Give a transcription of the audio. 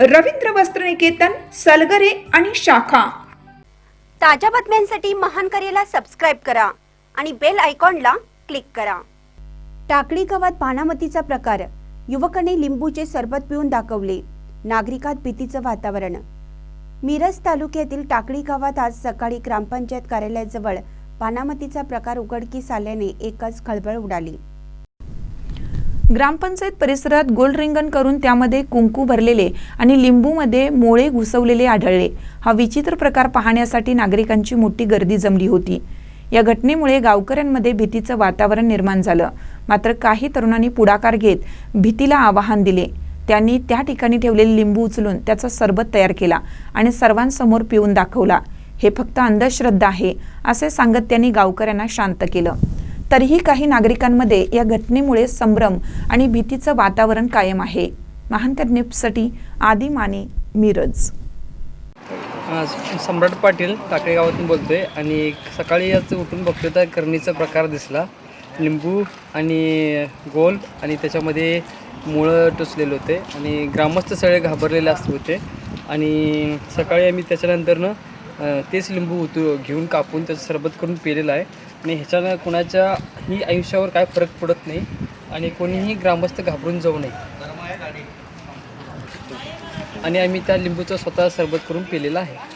रवींद्र वस्त्रनिकेतन सलगरे आणि शाखा. ताज्या बातम्यांसाठी महान करेला सबस्क्राईब करा आणि बेल आयकॉनला क्लिक करा. टाकळी गावात पानामतीचा प्रकार. युवकाने लिंबूचे सरबत पिऊन दाखवले. नागरिकात भीतीचं वातावरण. मिरज तालुक्यातील टाकळी गावात आज सकाळी ग्रामपंचायत कार्यालयाजवळ पानामतीचा प्रकार उघडकीस आल्याने एकच खळबळ उडाली. ग्रामपंचायत परिसरात गोल रिंगण करून त्यामध्ये कुंकू भरलेले आणि लिंबूमध्ये मोळे घुसवलेले आढळले. हा विचित्र प्रकार पाहण्यासाठी नागरिकांची मोठी गर्दी जमली होती. या घटनेमुळे गावकऱ्यांमध्ये भीतीचं वातावरण निर्माण झालं. मात्र काही तरुणांनी पुढाकार घेत भीतीला आवाहन दिले. त्यांनी त्या ठिकाणी ठेवलेले लिंबू उचलून त्याचा सरबत तयार केला आणि सर्वांसमोर पिऊन दाखवला. हे फक्त अंधश्रद्धा आहे असे सांगत त्यांनी गावकऱ्यांना शांत केलं. तरीही काही नागरिकांमध्ये या घटनेमुळे संभ्रम आणि भीतीचं वातावरण कायम आहे. महानकर न्यूजसाठी आदी माने मिरज. सम्राट पाटील टाकळे गावातून बोलतोय आणि सकाळी आज उठून बघतोय तर करणीचा प्रकार दिसला. लिंबू आणि गोल आणि त्याच्यामध्ये मुळं टोचलेले होते आणि ग्रामस्थ सगळे घाबरलेले असत होते. आणि सकाळी आम्ही त्याच्यानंतरनं तेच लिंबू उतू घेऊन कापून त्याचं सरबत करून पिलेलं आहे. आणि ह्याच्यानं कुणाच्याही आयुष्यावर काय फरक पडत नाही आणि कोणीही ग्रामस्थ घाबरून जाऊ नये. आणि आम्ही त्या लिंबूचं स्वतः सरबत करून पिलेलं आहे.